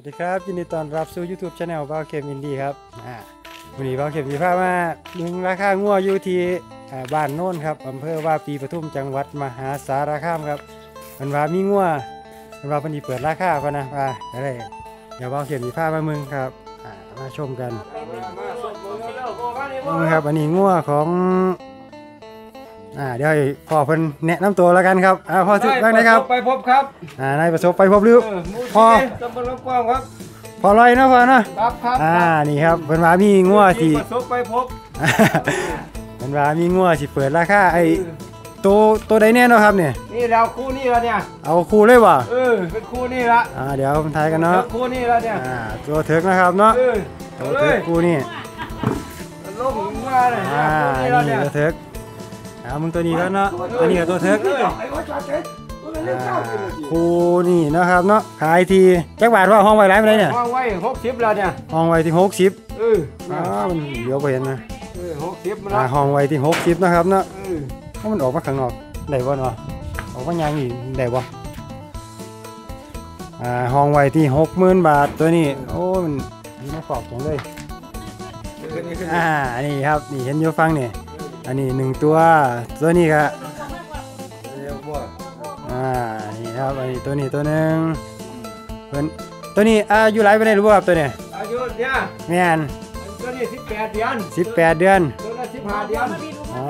วัสดีครับ ยินดีต้อนรับสู่ YouTube Channel บ้าเข็มอินดี้ครับอ่าวันนี้บ้าเข็มมีภาพมาดึงราคางัวอยู่ที่อ่าบ้านโน่นครับอำเภอว่าปีปทุมจังหวัดมหาสารคามครับมันว่ามีงัวมันว่าเพันธีเปิดราคาพะนะว่าก็ได้เดี๋ยวบ้าเข็มมีภาพมามึงครับอ่ามาชมกันนี่ครับอันนี้งัวของ อ่าเดี๋ยวให้พ่อเพิ่นแนะนำตัวแล้วกันครับอ่าพ่อสุดบ้างนะครับไปพบครับอ่านายประสบไปพบหรือเออหมู่พอที่ตำบลลำกว้างครับพอลอยเนาะพ่อเนาะครับครับอ่านี่ครับเพิ่นว่ามีงัวที่ประสบไปพบเพิ่นว่ามีงัวสิเปิดราคาไอ้ตัวตัวใดแน่เนาะครับเนี่ยนี่เราคู่นี่ละเนี่ยเอาคู่เลยบ่เออเป็นคู่นี่ละอ่าเดี๋ยวผมทายกันเนาะคู่นี่ละเนี่ยอ่าตัวเถิกนะครับเนาะเออตัเอาวเลเถิกยคู่นี่ลงมาเลยอ่าคู่นี่ละนี่เนี่ยตัวเถิก อ่ามึงตัวนี้แล้วเนาะอันนี้ก็ตัวเถิกเอออ่าคู่นี่เนาะครับเนาะขายทีจักบาทว่าห้องไว้หลายปานใดเนี่ยวางไว้หกสิบแล้วเนี่ยห้องไว้ที่60เอออ๋อมันเดี๋ยวบ่เห็นนะเออหกสิบมันอ่าละห้องไว้ที่60นะครับเนาะเออถ้ามันออกมาข้างนอกได้บ่เนาะออกมายังอีกได้บ่อ่าห้องไว้ที่หกหมื่นบาทตัวนี้โอ้มันมีมาฟอกจังเลยขึ้นนี่ขึ้นอ่านี่ครับนี่เห็นอยู่ฟังนี่ อันนี้หนึ่งตัว ตัวนี้ครับเร็วบ่อ่า นี่ครับ อันนี้ตัวนี้ตัวหนึ่งเพิ่นตัวนี้อายุหลายปานใดรู้บ่ครับตัวนี้อายุเนี่ยแม่นตัวนี้สิบแปดเดือน18เดือน ตัวนั้นสิบห้าเดือนอ๋อ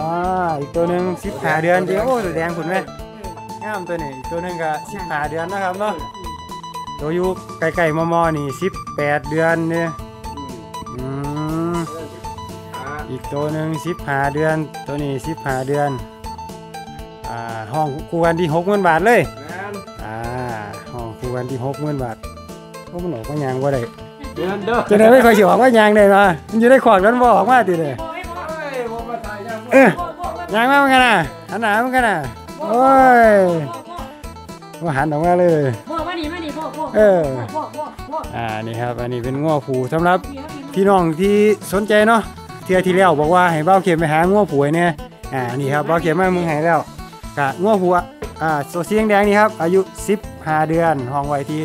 อีกตัวหนึง15เดือนเดียวโอ้ตัวแดงคุณแม่งามตัวนี้อีกตัวหนึงก็15เดือนนะครับเนาะตัวอยู่ใกล้ๆมอมอนี่สิบแปดเดือนเนี่ย อ่าอีกตัวหนึ่งสิบห้าเดือน ตัวนี้สิบห้าเดือน อ่าห้องคู่กันที่หกหมื่นบาทเลยแม่นอ่าห้องคู่กันที่หกหมื่นบาทโอ้มันออกมายางว่าได้เดือนเด้อจะได้ไม่ค่อยสิออกมายางได้มามันอยู่ในขวากนั้นบ่ออกมาติเลยเฮ้ยบ่มาถ่ายยังเอ้ยยางมาเหมือนกันน่ะหันหน้าเหมือนกันน่ะโอ้ยว่าหันออกมาเลยพ่อมานี่มานี่พ่อพ่อเออพ่อพ่อพ่ออ่านี่ครับอันนี้เป็นง้อผูสำหรับพี่น้องที่สนใจเนาะ เที่ยที่แล้วบอกว่าให้เบ้าเข็มไปหางัวผวยเนี่ยอ่านี่ครับเบ้าเข็มมามึงให้แล้วกะงัวผัวอ่าโซเสียงแดงนี่ครับอายุ15เดือนห้องไว้ที่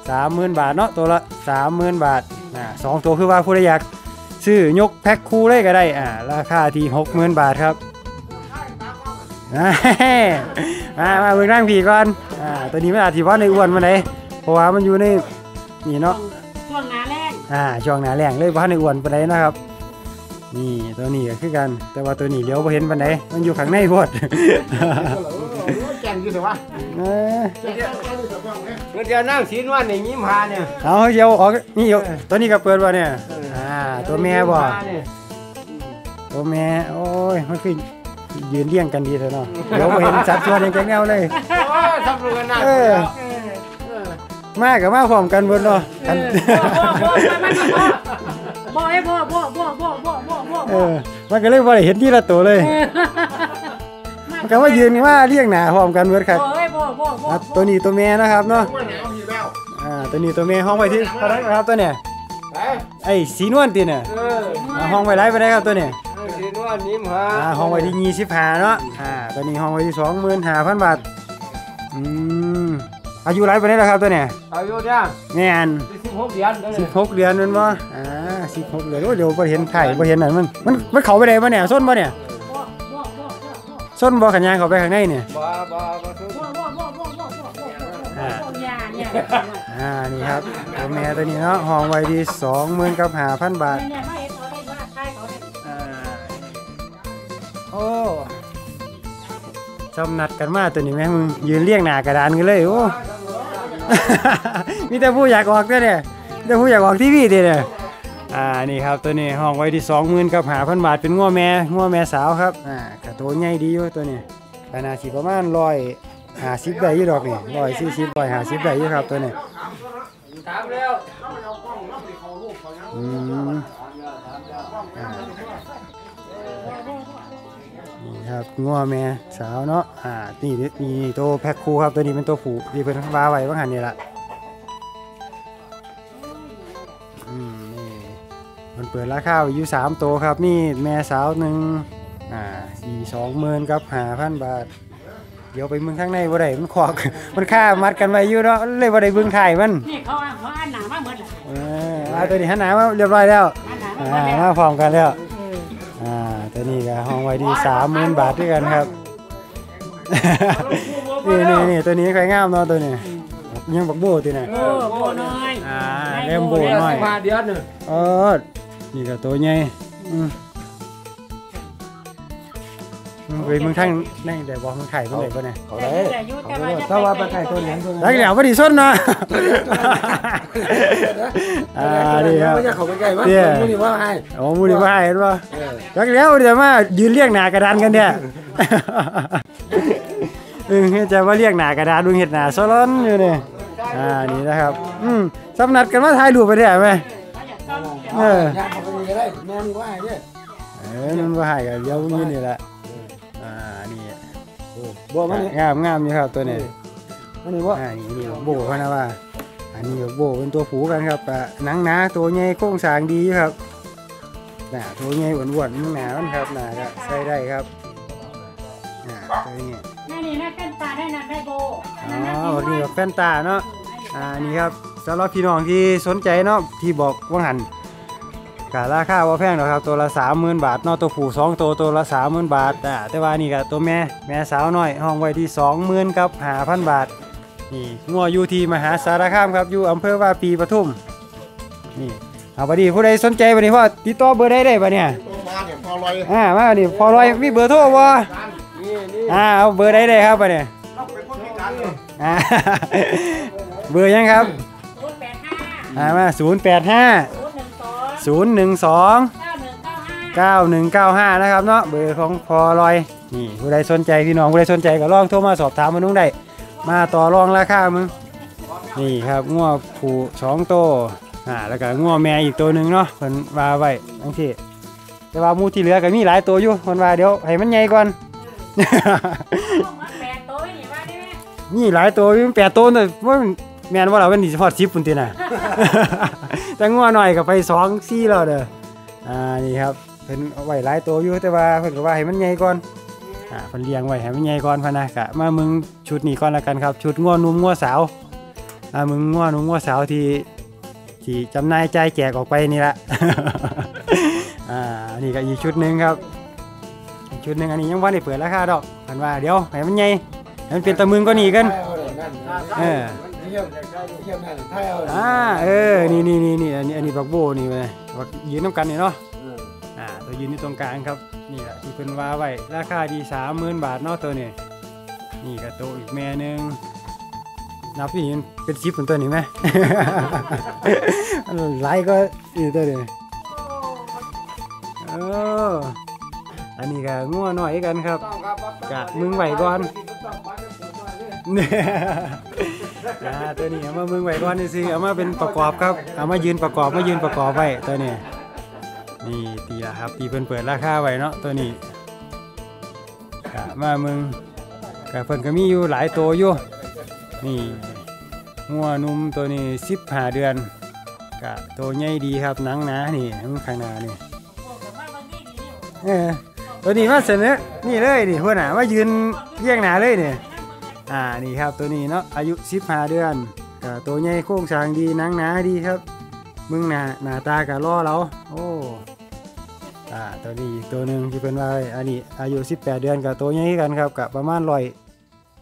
30,000 บาทเนาะตัวละ30,000 บาทอ่าสองตัวคือว่าผู้ใดอยากซื้อยกแพ็คคู่เลยก็ได้อ่าราคาที่60,000 บาทครับอ่ามามาเบิ่งนั่งผีก่อนอ่าตัวนี้มันอาจสิว่าในอ้วนมาไหนเพราะว่ามันอยู่ในนี่เนาะช่วงหนาแรงอ่าช่วงหนาแรงเลยบ้านในอ้วนปานใดนะครับ นี่ตัวนี้ก็คือกัน แต่ว่าตัวนี้เลี้ยวบ่เห็นปานใดมันอยู่ข้างในโพดแก่งอยู่แต่ว่าเอ้ยเมื่อเดือนนั่งศีลวันในยิ้มหาเนี่ยเอาเดี๋ยวออกนี่อยู่ตัวนี้ก็เปิดบ่เนี่ยอ่าตัวแม่บ่ยิ้หาเนี่ยตัวแม่โอ้ยมันคือยืนเลี้ยงกันดีเถอะเนาะเดี๋ยวบ่เห็นสัดส่วนอย่างแจ๋งแนวเลยโอ้ยทำรู้กันนะเออมากับมาพร้อมกันเบิดเนาะกันพ่อพ่อพ่อพ่ เออ มันก็เลยบ่ได้เห็นที่ละตัวเลย มันก็ว่ายืนว่าเลี้ยงหนาพร้อมกันเบิดครับพ่อให้พ่อพ่อพ่ออะตัวนี้ตัวแม่นะครับเนาะอ่าตัวนี้ตัวแม่ห้องไว้ที่เท่าไหร่ครับตัวเนี่ยไอ้สีนวลตีเนี่ยเอออ่าห้องไว้ไรไปได้ครับตัวเนี่ยศีลวันยิ้มหาห้องไว้ที่ยี่สิบห้าเนาะอ่าตัวนี้ห้องไว้ที่สองหมื่นห้าพันบาทอืมอายุไรไปได้แล้วครับตัวเนี่ยอายุเนี่ยแม่นสิบหกเดือนสิเนี่บหกเดือนแมันบ่อ่า สิบหเลยโอ้เดี๋ยวบ่เห็นไข่บ่เห็นอะไรมันมันมันเขาไปไหนมาเนี่ยส้นบ่เนี่ยส้นบ่ขันยางเขาไปข้างในเนี่ยอ่านี่ครับตัวแม่ตัวนี้เนาะห้องไว้ดีสองหมื่นกับหาพันบาทโอ้จำนัดกันมาตัวนี้แม่มึงยืนเรียงหน้ากระดานกันเลยโอ้ มีแต่ผู้อยากออกเด้เนี่ยมีแต่ผู้อยากออกทีวีเด้เนี่ย อ่านี่ครับตัวนี้ห้องไว้ที่สองหมื่นกับหาพันบาทเป็นง้อแม่ง้อแม่สาวครับอ่ากระโตใหญ่ดีอยู่ตัวนี้ขนาดสิประมาณร้อยหาสิบได้อยู่ดอกนี่ร้อยสี่สิบร้อยหาสิบได้อยู่ครับตัวนี้ถามแล้วอืมอ่านี่ครับง้อแม่สาวเนาะอ่านี่นี่ตัวแพ็คคู่ครับตัวนี้เป็นตัวผูที่เพิ่นว่าไว้ว่าหันนี่ละ เปิดราคาไว้อยู่สามตัวครับนี่แม่สาวหนึ่งอ่าสี่สองหมื่นกับห้าพันบาท เดี๋ยวไปเมืองข้างในบ่ได้มันขอก มันค่ามัดกันไว้อยู่เนาะเลยบ่ได้เบิ่งถ่ายมันนี่เขาเขาอ่านหนามาหมดเลยเออเอาตัวนี้หันหน้ามาเรียบร้อยแล้วอ่านหนามาหมอ่าดแล้วมาพร้อมกันแล้วอ่าตัวนี้ก็ห้องไว้ที่30,000บาทด้วยกันครับ นี่นี่นี่ตัวนี้ใครงามเนาะตัวนี้ยังบักโบตัวนี้โอ้โบน้อย อ่าเล่มโบเดี๋ยวน้อยสิมาเดือนหนึงเออ นี่ก็ตัวใหญ่อืมอืมไปเมืองทางนั่งแต่บอกเมืองไทยเพิ่นได้บ่เนี่ยเขาแต่ได้อยู่แต่อยู่แต่ว่าจะถ้าว่าไปไก่ตัวเหลืองตัวรักแล้วบ่ไดีส้นเนาะอ่านี่ครับไม่ใช่เขาไปไก่มั้งเนี่ยมูนี่ว่าให้โอ้มูนี่บ่ให้เห็นบ่เออรักแล้วเดี๋ยวมายืนเรียกหน้ากระดานกันเนี่ยเออจะมาเรียกหน้ากระดานดูเฮ็ดหน้าซอลอนอยู่นี่อ่านี่นะครับ อืมสำนัดกันมาถ่ายรูปไปได้ไหม เออ ยางเขาไปนี่ก็ได้แม่นี่ว่าให้เนี่ยเออมันบ่ให้ก็เดี๋ยวมีนี่แหละอ่านี่บอกมานี่งามงามอยู่ครับตัวนี้มานี่ว่าอ่านี่นี่โบเขานะว่า อันนี้โบเป็นตัวผูกันครับอะหนังหนาตัวใหญ่โครงสร้างดีอยู่ครับหนาตัวใหญ่อ้วนๆหนามันครับหนาก็ใส่ได้ครับอ่าตัวนี้นี่นี่นะเป็นตาได้นะได้โบอ๋อวันนี้กับแฟนตาเนาะอ่านี่ครับสำหรับพี่น้องที่สนใจเนาะที่บอกว่างหัน กะราคาว่าแพงหรอกครับตัวละสามหมื่นบาทเนาะตัวผู้สองตัวตัวละสามหมื่นบาทอ่าแต่ว่านี่ก็ตัวแม่แม่สาวน้อยห้องไว้ที่สองหมื่นกับห้าพันบาทนี่งัวอยู่ที่มหาสารคามครับอยู่อำเภอว่าปีปทุมนี่เอาบัดนี้ผู้ใดสนใจบัดนี้พ่อติดต่อเบอร์ได้ได้ปะเนี่ยมาเนี่ยพอลอยอ่ามาบัดนี้พอร้อยมีเบอร์โทรบ่นี่นี่อ่าเอาเบอร์ได้ได้ครับบัดนี้ต้องเป็นคนพิการเลยอ่าเบอร์ยังครับศูนย์แปดห้าอ่ามา0 8 5ศูนย์หนึ่งสอง0 1 2เก้าหนึ่งเก้า ห้า9 1 9 5 นะครับเนาะเบอร์ของพอลอยนี่ผู้ใดสนใจพี่น้องผู้ใดสนใจก็ลองโทรมาสอบถามมานุ่งได้มาต่อรองราคามึงนี่ครับงัวผูสองโตวอ่าแล้วก็งัวแม่อีกตัวหนึ่งเนาะเพิ่นว่าไว้ทั้งที่แต่ว่าหมูที่เหลือก็มีหลายตัวอยู่เพิ่นว่าเดี๋ยวให้มันใหญ่ก่อนแปดตัวนี่ว่าได้ไหมนี่หลายตัวอยู่แปดตัวเลยว่ามัน แม่นว่าเราเป็นดิสพอร์ตชิปปุ่นตีน่ะแต่งัวหน่อยก็ไปสองซี่แล้วเด้ออ่านี่ครับเพิ่นเอาไว้หลายตัวอยู่แต่ว่าเพิ่นก็ว่าให้มันใหญ่ก่อนอ่าเพิ่นเลี้ยงไว้ให้มันใหญ่ก่อนพะนะกะมามึงชุดนี้ก่อนละกันครับ ชุดงัวหนุ่มงัวสาวอ่ามึงงัวหนุ่มงัวสาวที่ที่จำหนายจ่ายแจกออกไปนี่ละอ่านี่ก็อีกชุดหนึงครับอีกชุดหนึงอันนี้ยังว่าได้เปิดราคาดอกเพิ่นว่าเดี๋ยวให้มันใหญ่ให้มันเป็นตะมึงก็นี่กันเออ เยี่ยมเยี่ยมนั่นไทยเอาอ่าเออนี่นี่นี่นี่อันนี้อันนี้บักโบนี่ไปบักยืนน้ำกันนี่เนาะอ่าตัวยืนอยู่ตรงกลางครับนี่แหละที่เพิ่นว่าไว้ราคาดีสามหมื่นบาทเนาะตัวนี้นี่ก็ตัวอีกแม่หนึงนับพี่นี่เป็นชิปเป็นตัวนี้ไหมอันหลายก็อีกตัวนี้เอออันนี้ก็งัวหน่อยกันครับกะมึงไหวก่อนเนี่ย อ่าตัวนี้เอามามึงไว้ก่อนนี่สิเอามาเป็นประกอบครับ เอามายืนประกอบมายืนประกอบไว้ตัวนี้ นี่ตีละครับตีเพิ่นเปิดราคาไว้เนาะตัวนี้กะมามึงกะเพิ่นก็มีอยู่หลายตัวอยู่ นี่งัวนุ่มตัวนี้สิบห้าเดือนกะตัวใหญ่ดีครับหนังหนานี่มันข้างหน้านี่เออตัวนี้มาเสนอนี่เลยนี่หัวหน้ามายืนเรียงหนาเลยนี่ อ่านี่ครับตัวนี้เนาะอายุ15เดือนก็ตัวใหญ่โครงสร้างดีนังหนาดีครับมึงหนาหนาตาก็รอเราโอ้อ่าตัวนี้อีกตัวหนึ่งที่เป็นว่าอันนี้อายุ 18 เดือนกับตัวใหญ่กันครับกับประมาณร้อย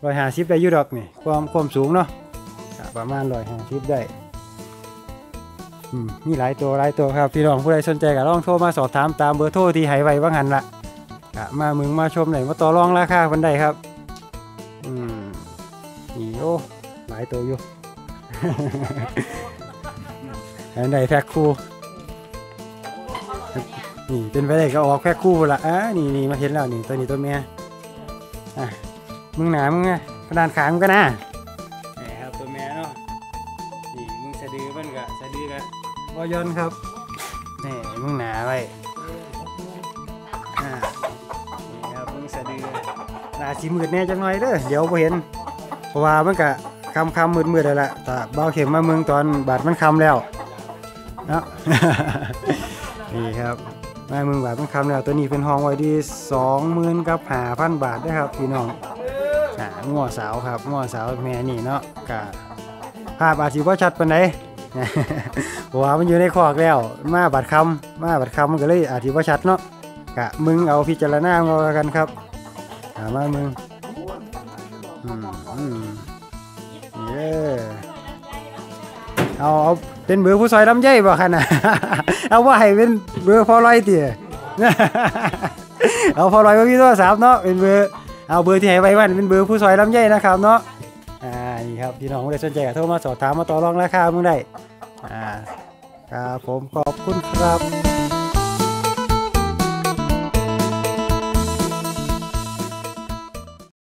ร้อยห้าสิบได้ยุดอกนี่ความความสูงเนาะก็ประมาณร้อยห้าสิบได้อืมมีหลายตัวหลายตัวครับพี่น้องผู้ใดสนใจก็ลองโทรมาสอบถามตามเบอร์โทรที่ให้ไว้ว่างหันละก็มามึงมาชมหน่อยมาต่อรองราคาคนใดครับ โอ้หลายตัวอยู่อันใดแพ็คคู่นี่เป็นไปได้ก็ออกแพ็คคู่ละอะนี่นี่มาเห็นแล้วนี่ตัวนี้ตัวเมียอะมึงหนามึงไงกระดานขามึงก็นะนี่ครับตัวเมียเนาะนี่มึงสะดือมันก็สะดือก็บอยอนครับนี่มึงหนาไว้อ่านี่ครับมึงสะดือน่าสิมืดแน่จังหน่อยเด้อเดี๋ยวบ่เห็น เพราะว่ามันก็คำคำมืดมืดๆแล้วล่ะแต่เบาเข็มมาเมืองตอนบาดมันคำแล้วเนาะนี่ครับมาเมืองบาดมันคำแล้วตัวนี้เป็นห้องไว้ที่สองหมื่นกับห้าพันบาทนะครับพี่น้องอ่างัวสาวครับงัวสาวแม่นี่เนาะกะภาพอาจสิบ่ชัดปานใดเพราะว่ามันอยู่ในคอกแล้ว มาบัดคำมาบัดคำมันก็เลยอาจสิบ่ชัดเนาะกะมึงเอาพิจารณาเอากันครับอ่ามามึงอืม เอาเอาเป็นเบอร์ผู้ซอยลำไยบ่คันนะเอาว่าให้เป็นเบอร์พอลอยเตี๋ยเอาพอลอยก็พี่ตัวสามเนาะเป็นเบอร์เอาเบอร์ที่ให้ไว้วันเป็นเบอร์ผู้ซอยลำไยนะครับเนาะอ่านี่ครับพี่น้องได้สนใจก็โทรมาสอบถามมาต่อรองราคามึงได้อ่าครับผมขอบคุณครับ